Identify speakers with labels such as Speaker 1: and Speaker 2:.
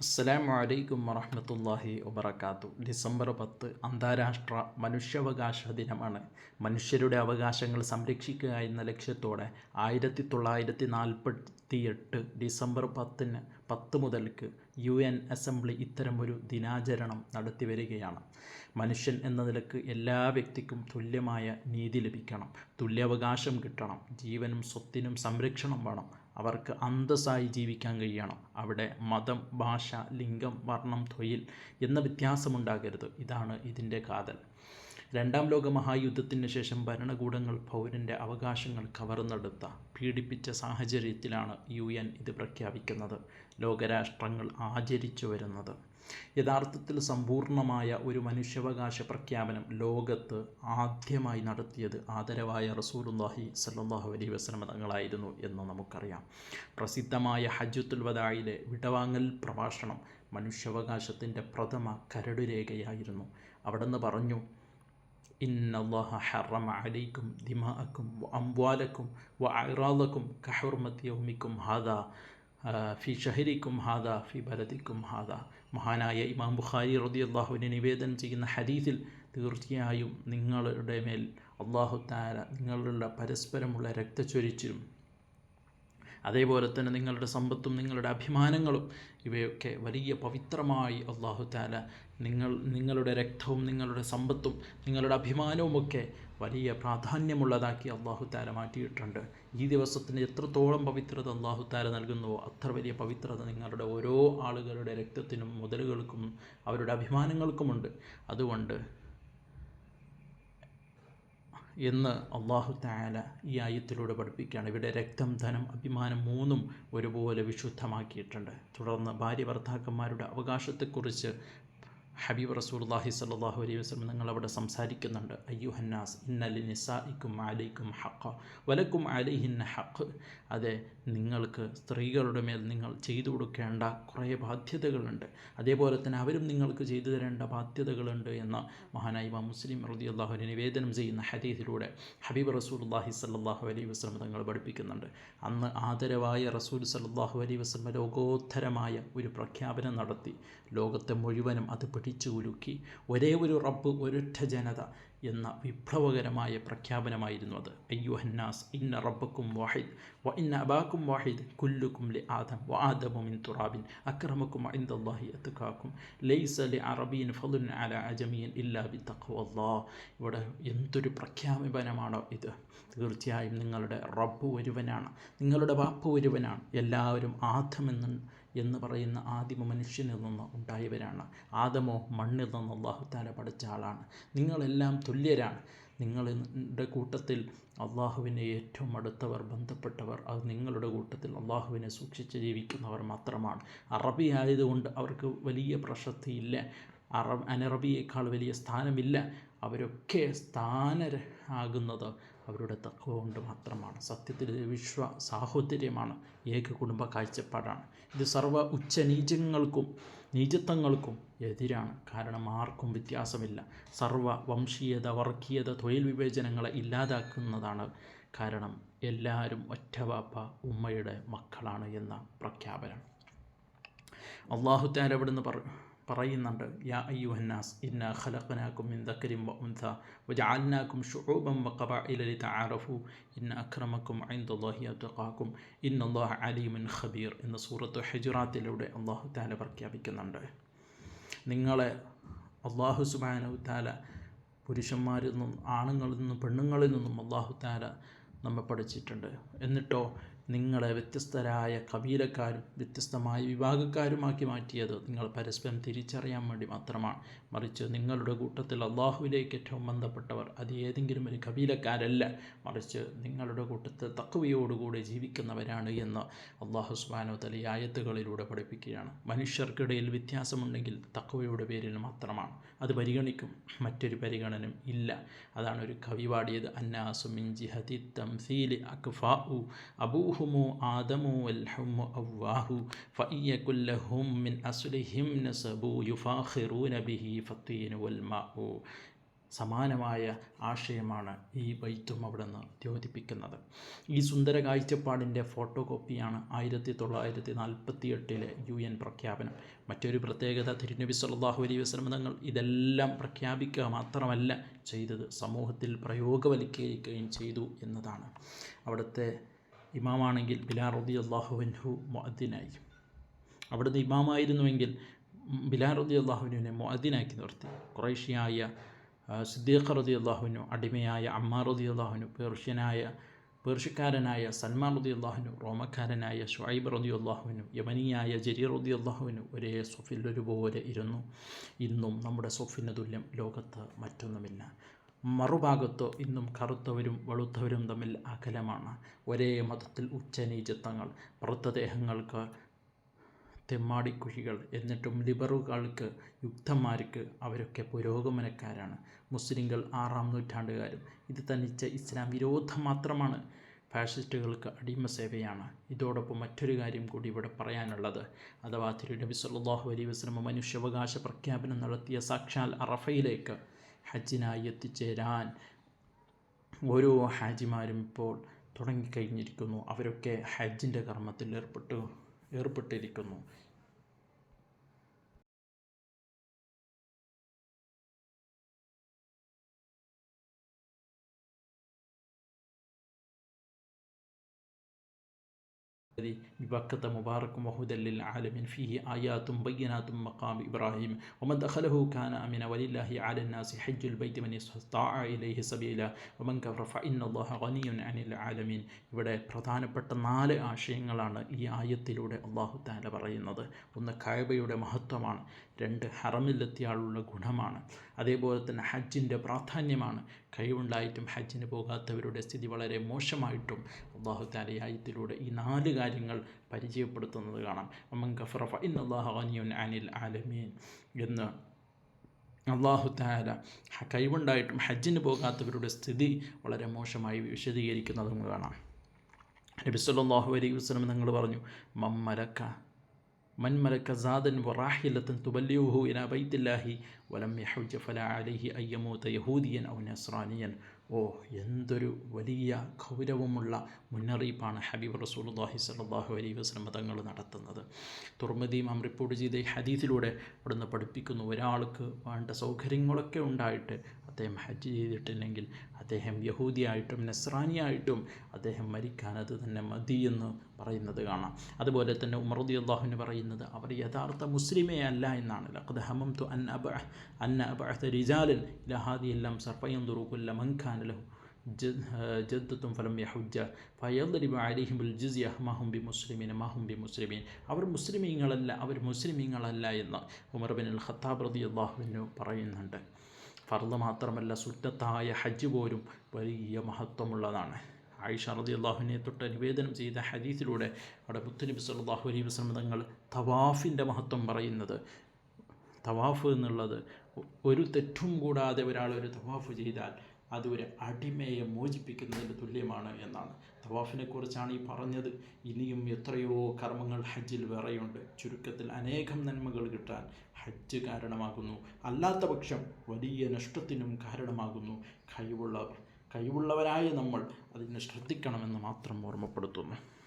Speaker 1: അസ്സലാമു അലൈക്കും വറഹമത്തല്ലാഹി വബർക്കാത്തു ഡിസംബർ പത്ത് അന്താരാഷ്ട്ര മനുഷ്യാവകാശ ദിനമാണ്. മനുഷ്യരുടെ അവകാശങ്ങൾ സംരക്ഷിക്കുക എന്ന ലക്ഷ്യത്തോടെ ആയിരത്തി തൊള്ളായിരത്തി നാൽപ്പത്തി എട്ട് ഡിസംബർ പത്തിന് പത്ത് മുതൽക്ക് യു എൻ അസംബ്ലി ഇത്തരമൊരു ദിനാചരണം നടത്തി വരികയാണ് മനുഷ്യൻ എന്ന നിലയ്ക്ക് എല്ലാ വ്യക്തിക്കും തുല്യമായ നീതി ലഭിക്കണം. തുല്യാവകാശം കിട്ടണം. ജീവനും സ്വത്തിനും സംരക്ഷണം വേണം. അവർക്ക് അന്തസ്സായി ജീവിക്കാൻ കഴിയണം. അവിടെ മതം ഭാഷ ലിംഗം വർണം തൊഴിൽ എന്ന വ്യത്യാസമുണ്ടാകരുത്. ഇതാണ് ഇതിന്റെ കാതൽ. രണ്ടാം ലോക മഹായുദ്ധത്തിന് ശേഷം ഭരണകൂടങ്ങൾ പൗരന്റെ അവകാശങ്ങൾ കവർന്നെടുത്ത പീഡിപ്പിച്ച സാഹചര്യത്തിലാണ് യു ഇത് പ്രഖ്യാപിക്കുന്നത്. ലോകരാഷ്ട്രങ്ങൾ ആചരിച്ചു വരുന്നത്. യഥാർത്ഥത്തിൽ സമ്പൂർണമായ ഒരു മനുഷ്യാവകാശ പ്രഖ്യാപനം ലോകത്ത് ആദ്യമായി നടത്തിയത് ആദരവായ റസൂലുല്ലാഹി സല്ലാഹു അലൈഹി വസ്ലമ തങ്ങളായിരുന്നു എന്ന് നമുക്കറിയാം. പ്രസിദ്ധമായ ഹജ്ജത്തുൽ വദായിലെ വിടവാങ്ങൽ പ്രഭാഷണം മനുഷ്യാവകാശത്തിന്റെ പ്രഥമ കരടുരേഖയായിരുന്നു. അവിടുന്ന് പറഞ്ഞു ഇന്നല്ലാഹ ഹറമ അലൈക്കും ദിമാഅക്കും അംവാലക്കും വ അറാദക്കും കഹുർമത്ത് യൗമിക്കും ഹാദ ഫി ഷഹരിക്കും ഹാദ ഫി ബലദിക്കും ഹാദ. മഹാനായ ഇമാം ബുഖാരി റതി അള്ളാഹുവിനെ നിവേദനം ചെയ്യുന്ന ഹദീസിൽ തീർച്ചയായും നിങ്ങളുടെ മേൽ അള്ളാഹു താര നിങ്ങളുടെ പരസ്പരമുള്ള രക്തച്ചൊരിച്ചിലും അതേപോലെ തന്നെ നിങ്ങളുടെ സമ്പത്തും നിങ്ങളുടെ അഭിമാനങ്ങളും ഇവയൊക്കെ വലിയ പവിത്രമായി അള്ളാഹു താല നിങ്ങൾ നിങ്ങളുടെ രക്തവും നിങ്ങളുടെ സമ്പത്തും നിങ്ങളുടെ അഭിമാനവുമൊക്കെ വലിയ പ്രാധാന്യമുള്ളതാക്കി അള്ളാഹു താല മാറ്റിയിട്ടുണ്ട്. ഈ ദിവസത്തിന് എത്രത്തോളം പവിത്രത അള്ളാഹു താല നൽകുന്നുവോ അത്ര വലിയ പവിത്രത നിങ്ങളുടെ ഓരോ ആളുകളുടെ രക്തത്തിനും മുതലുകൾക്കും അവരുടെ അഭിമാനങ്ങൾക്കുമുണ്ട്. അതുകൊണ്ട് എന്ന് അള്ളാഹു താല ഈ ആയത്തിലൂടെ പഠിപ്പിക്കുകയാണ്. ഇവിടെ രക്തം ധനം അഭിമാനം മൂന്നും ഒരുപോലെ വിശുദ്ധമാക്കിയിട്ടുണ്ട്. തുടർന്ന് ഭാര്യ ഭർത്താക്കന്മാരുടെ അവകാശത്തെക്കുറിച്ച് ഹബീബ് റസൂൽല്ലാഹി സല്ലാഹു അലൈഹി വസ്ലം നിങ്ങളവിടെ സംസാരിക്കുന്നുണ്ട്. അയ്യു ഹന്നാസ് ഇന്നലി നിസായിക്കും അലൈക്കും ഹക്ക വലക്കും അലൈഹിന്ന ഹക്ക് അതെ നിങ്ങൾക്ക് സ്ത്രീകളുടെ മേൽ നിങ്ങൾ ചെയ്തു കൊടുക്കേണ്ട കുറേ ബാധ്യതകളുണ്ട്. അതേപോലെ തന്നെ അവരും നിങ്ങൾക്ക് ചെയ്തു തരേണ്ട ബാധ്യതകളുണ്ട് എന്ന മഹാനായി മുസ്ലിം റതി അള്ളാഹുവിനെ നിവേദനം ചെയ്യുന്ന ഹദീസിലൂടെ ഹബീബ് റസൂൽല്ലാഹി സല്ലാഹു അലൈഹി വസ്ലം തങ്ങൾ പഠിപ്പിക്കുന്നുണ്ട്. അന്ന് ആദരവായ റസൂൽ സല്ലാഹു അലൈഹി വസ്ലം ലോകോത്തരമായ ഒരു പ്രഖ്യാപനം നടത്തി. ലോകത്തെ മുഴുവനും അത് പിടിച്ചു കുലുക്കി. ഒരേ ഒരു റബ്ബ് ഒരൊറ്റ ജനത എന്ന വിപ്ലവകരമായ പ്രഖ്യാപനമായിരുന്നു അത്. അയ്യുഹന്നാസ് ഇന്ന റബ്ബക്കും വാഹിദ് വ ഇന്ന അബാക്കും വാഹിദ് കുല്ലുക്കും ലി ആദം വ ആദമു മിൻ തുറാബിൻ അക്രമക്കും ഇന്ദല്ലാഹി അത്തുക്കാക്കും ലൈസ ലി അറബീൻ ഫലുൻ അല അജമിയൻ ഇല്ലാ ബി തഖ്വല്ലാ. ഇവിടെ എന്തൊരു പ്രഖ്യാപനമാണോ ഇത്? തീർച്ചയായും നിങ്ങളുടെ റബ്ബ് ഒരുവനാണ്. നിങ്ങളുടെ വാപ്പ് ഒരുവനാണ്. എല്ലാവരും ആദമെന്ന് എന്ന് പറയുന്ന ആദിമ മനുഷ്യനിൽ നിന്ന് ഉണ്ടായവരാണ്. ആദമോ മണ്ണിൽ നിന്ന് അള്ളാഹുത്താല പഠിച്ച ആളാണ്. നിങ്ങളെല്ലാം തുല്യരാണ്. നിങ്ങളുടെ കൂട്ടത്തിൽ അള്ളാഹുവിനെ ഏറ്റവും അടുത്തവർ ബന്ധപ്പെട്ടവർ അത് നിങ്ങളുടെ കൂട്ടത്തിൽ അള്ളാഹുവിനെ സൂക്ഷിച്ച് ജീവിക്കുന്നവർ മാത്രമാണ്. അറബി ആയതുകൊണ്ട് അവർക്ക് വലിയ പ്രശസ്തിയില്ല. അറബ് അനറബിയേക്കാൾ വലിയ സ്ഥാനമില്ല. അവരൊക്കെ സ്ഥാനരാകുന്നത് അവരുടെ തക്കവ കൊണ്ട് മാത്രമാണ്. സത്യത്തിൽ വിശ്വ സാഹോദര്യമാണ്. ഏക കുടുംബ കാഴ്ചപ്പാടാണ്. ഇത് സർവ ഉച്ചനീചങ്ങൾക്കും നീചത്വങ്ങൾക്കും എതിരാണ്. കാരണം ആർക്കും വ്യത്യാസമില്ല. സർവ വംശീയത വർഗീയത തൊഴിൽ വിവേചനങ്ങളെ ഇല്ലാതാക്കുന്നതാണ് കാരണം എല്ലാവരും ഒറ്റവാപ്പ ഉമ്മയുടെ മക്കളാണ് എന്ന പ്രഖ്യാപനം. അള്ളാഹുത്താൻ അവിടെ നിന്ന് പറഞ്ഞു പറയുന്നുണ്ട് യാ അയ്യുഹന്നാസ് ഇന്ന ഖലഖനാക്കും മിൻ ദക്കരിം വ ഉൻഥ വജഅൽനാക്കും ശുഉബൻ വ ഖബാഇല ലിതആറഫു ഇന്ന അക്രമക്കും ഇൻദല്ലാഹി അതഖാകും ഇന്നല്ലാഹ അലീമുൻ ഖബീർ എന്ന സൂറത്ത് ഹിജ്റാത്തിലൂടെ അല്ലാഹു തആല പ്രഖ്യാപിക്കുന്നുണ്ട്. നിങ്ങളെ അല്ലാഹു സുബ്ഹാനഹു താല പുരുഷന്മാരിൽ നിന്നും ആണുങ്ങളിൽ നിന്നും പെണ്ണുങ്ങളിൽ നിന്നും അല്ലാഹു തആല നമ്മെ പഠിച്ചിട്ടുണ്ട്. എന്നിട്ടോ നിങ്ങളെ വ്യത്യസ്തരായ കബീലക്കാരും വ്യത്യസ്തമായ വിഭാഗക്കാരുമാക്കി മാറ്റിയത് നിങ്ങൾ പരസ്പരം തിരിച്ചറിയാൻ വേണ്ടി മാത്രമാണ്. മറിച്ച് നിങ്ങളുടെ കൂട്ടത്തിൽ അള്ളാഹുവിലേക്ക് ഏറ്റവും ബന്ധപ്പെട്ടവർ അത് ഏതെങ്കിലും ഒരു കബീലക്കാരല്ല. മറിച്ച് നിങ്ങളുടെ കൂട്ടത്തിൽ തക്കവയോടുകൂടി ജീവിക്കുന്നവരാണ് എന്ന് അള്ളാഹു സുബാനോ തലി ആയത്തുകളിലൂടെ പഠിപ്പിക്കുകയാണ്. മനുഷ്യർക്കിടയിൽ വ്യത്യാസമുണ്ടെങ്കിൽ തക്കവയുടെ പേരിൽ മാത്രമാണ്. അത് പരിഗണിക്കും. മറ്റൊരു പരിഗണനം ഇല്ല. അതാണ് ഒരു കവി പാടിയത് അന്നാസു മിൻ ജിഹതി തംസീലി അക്ഫാഉ അബൂഹുമു ആദമു അവാഹു അവ്വാഹു ഫഇയകുല്ലഹും മിൻ അസ്ലിഹിം നസബു യുഫാഖിറൂന ബിഹി ഫത്തീനു വൽമാഉ സമാനമായ ആശയമാണ് ഈ ബൈത്തും അവിടെ നിന്ന് ദ്യോതിപ്പിക്കുന്നത്. ഈ സുന്ദര കാഴ്ചപ്പാടിന്റെ ഫോട്ടോ കോപ്പിയാണ് ആയിരത്തി തൊള്ളായിരത്തി നാൽപ്പത്തി എട്ടിലെ യു എൻ പ്രഖ്യാപനം. മറ്റൊരു പ്രത്യേകത തിരുനബി സല്ലാഹു അലൈ വസ്ലം തങ്ങൾ ഇതെല്ലാം പ്രഖ്യാപിക്കുക മാത്രമല്ല ചെയ്തത് സമൂഹത്തിൽ പ്രയോഗവൽക്കരിക്കുകയും ചെയ്തു എന്നതാണ്. അവിടുത്തെ ഇമാമാണെങ്കിൽ ബിലാർ റതി അള്ളാഹുവിൻഹു മുഅദ്ദിനായി. അവിടുന്ന് ഇമാമായിരുന്നുവെങ്കിൽ ബിലാർ റതി അള്ളാഹുവിനെ മുഅദ്ദിനാക്കി നിർത്തി. കുറേശ്യായ സിദ്ദീഖ് റതി അള്ളാഹുവിനു അടിമയായ അമ്മാർ റതി അള്ളാഹുനു പേർഷ്യനായ പേർഷ്യക്കാരനായ സൽമാൻ റതി അള്ളാഹുനു റോമക്കാരനായ ഷുഐബ് റതി അള്ളാഹുവിനു യമനിയായ ജരീർ റതി അള്ളാഹുവിനു ഒരേ സൊഫിൽ ഒരുപോലെ ഇരുന്നു. ഇന്നും നമ്മുടെ സൊഫിന് തുല്യം ലോകത്ത് മറ്റൊന്നുമില്ല. മറുഭാഗത്തോ ഇന്നും കറുത്തവരും വെളുത്തവരും തമ്മിൽ അകലമാണ്. ഒരേ മതത്തിൽ ഉച്ചനീചത്വങ്ങൾ മൃതദേഹങ്ങൾക്ക് തെമ്മാടിക്കുഴികൾ എന്നിട്ടും ലിബറുകൾക്ക് യുക്തന്മാർക്ക് അവരൊക്കെ പുരോഗമനക്കാരാണ്. മുസ്ലിങ്ങൾ ആറാം നൂറ്റാണ്ടുകാരും ഇത് തനിച്ച ഇസ്ലാം വിരോധം മാത്രമാണ്. ഫാഷിസ്റ്റുകൾക്ക് അടിമ സേവയാണ്. ഇതോടൊപ്പം മറ്റൊരു കാര്യം കൂടി ഇവിടെ പറയാനുള്ളത്. അഥവാ തിരുനബി സല്ലാഹു അലൈ വസ്ലമ മനുഷ്യാവകാശ പ്രഖ്യാപനം നടത്തിയ സാക്ഷാൽ അറഫയിലേക്ക് ഹജ്ജിനായി എത്തിച്ചേരാൻ ഓരോ ഹാജിമാരും ഇപ്പോൾ തുടങ്ങിക്കഴിഞ്ഞിരിക്കുന്നു. അവരൊക്കെ ഹജ്ജിന്റെ കർമ്മത്തിൽ ഏർപ്പെട്ടു ഏർപ്പെട്ടിരിക്കുന്നു. ببكة مبارك وهدى للعالمين فيه آيات بينات مقام إبراهيم ومن دخله كان أمنا ولله على الناس حج البيت من استطاع إليه سبيلا ومن كفر فإن الله غني عن العالمين ഇവിടെ പ്രധാനപ്പെട്ട നാല് ആശയങ്ങളാണ് ഈ ആയത്തിലൂടെ അള്ളാഹു താല പറയുന്നത് ഒന്ന് കായബയുടെ മഹത്വമാണ് രണ്ട് ഹറമിലെത്തിയ ആളുള്ള ഗുണമാണ് അതേപോലെ തന്നെ ഹജ്ജിൻ്റെ പ്രാധാന്യമാണ് കഴിവുണ്ടായിട്ടും ഹജ്ജിന് പോകാത്തവരുടെ സ്ഥിതി വളരെ മോശമായിട്ടും അള്ളാഹു താല ഈ ആയത്തിലൂടെ ഈ നാല് കാര്യങ്ങൾ പരിചയപ്പെടുത്തുന്നത് കാണാം. അമ്മൻ ഗഫറഫ അനിൽ ആലമീൻ എന്ന് അള്ളാഹു താര കഴിവുണ്ടായിട്ടും ഹജ്ജിന് പോകാത്തവരുടെ സ്ഥിതി വളരെ മോശമായി വിശദീകരിക്കുന്നതും കാണാം. നബി സല്ലല്ലാഹു അലൈഹി വസല്ലം നിങ്ങൾ പറഞ്ഞു മമ്മലക്ക മൻമലക്ക സാദൻ വറാഹിലത്തൻ തുബല്യൂഹു ഇനാ ബൈത്തില്ലാഹി വലം യഹുജ ഫല അലഹി അയ്യമൂത്ത യഹൂദിയൻ ഔ നസ്രാനിയൻ. ഓ എന്തൊരു വലിയ ഗൗരവമുള്ള മുന്നറിയിപ്പാണ് ഹബീബ് റസൂലുള്ളാഹി സലാഹു അലൈ വസല്ലം തങ്ങൾ നടത്തുന്നത്. തുർമദീം റിപ്പോർട്ട് ചെയ്ത ഈ ഹദീസിലൂടെ അവിടുന്ന് പഠിപ്പിക്കുന്നു. ഒരാൾക്ക് വേണ്ട സൗകര്യങ്ങളൊക്കെ ഉണ്ടായിട്ട് അദ്ദേഹം ഹജ്ജ് ചെയ്തിട്ടില്ലെങ്കിൽ അദ്ദേഹം യഹൂദിയായിട്ടും നസ്രാനിയായിട്ടും അദ്ദേഹം മരിക്കാൻ അത് തന്നെ മതി എന്ന് പറയുന്നത് കാണാം. അതുപോലെ തന്നെ ഉമർദി അള്ളാഹുവിന് പറയുന്നത് അവർ യഥാർത്ഥ മുസ്ലിമേ അല്ല എന്നാണ്. ലഖദ് അൻ സർപ്പയം തുറുക്കുല്ല മൻഖാൻ ലഹു ജദ്ദത്തും ഫലം യഹുജ ഫയദ്രിബ അലിഹിമുൽ ജിസിയ മഹും മുസ്ലിമീൻ മഹും ബി മുസ്ലിമീൻ അവർ മുസ്ലിമീങ്ങളല്ല അവർ മുസ്ലിമീങ്ങളല്ല എന്ന് ഉമർ ബിൻ അൽ ഖത്താബ് റതി അള്ളാഹുവിനു പറയുന്നുണ്ട്. ഫർദ് മാത്രമല്ല സുറ്റത്തായ ഹജ്ജ് പോലും വലിയ മഹത്വമുള്ളതാണ്. ആയിഷ റതി അള്ളാഹുവിനെ തൊട്ട് നിവേദനം ചെയ്ത ഹദീസിലൂടെ അവിടെ മുത്തുനബി സല്ലാഹു അലൈഹി വസ്ലം തങ്ങൾ തവാഫിന്റെ മഹത്വം പറയുന്നത്. തവാഫ് എന്നുള്ളത് ഒരു തെറ്റും കൂടാതെ ഒരാൾ ഒരു തവാഫ് ചെയ്താൽ അത് ഒരു അടിമയെ മോചിപ്പിക്കുന്നതിന് തുല്യമാണ് എന്നാണ്. തവാഫിനെ കുറിച്ചാണ് ഈ പറഞ്ഞത്. ഇനിയും എത്രയോ കർമ്മങ്ങൾ ഹജ്ജിൽ വേറെയുണ്ട്. ചുരുക്കത്തിൽ അനേകം നന്മകൾ കിട്ടാൻ ഹജ്ജ് കാരണമാകുന്നു. അല്ലാത്ത പക്ഷം വലിയ നഷ്ടത്തിനും കാരണമാകുന്നു. കഴിവുള്ളവർ കഴിവുള്ളവരായ നമ്മൾ അതിനെ ശ്രദ്ധിക്കണമെന്ന് മാത്രം ഓർമ്മപ്പെടുത്തുന്നു.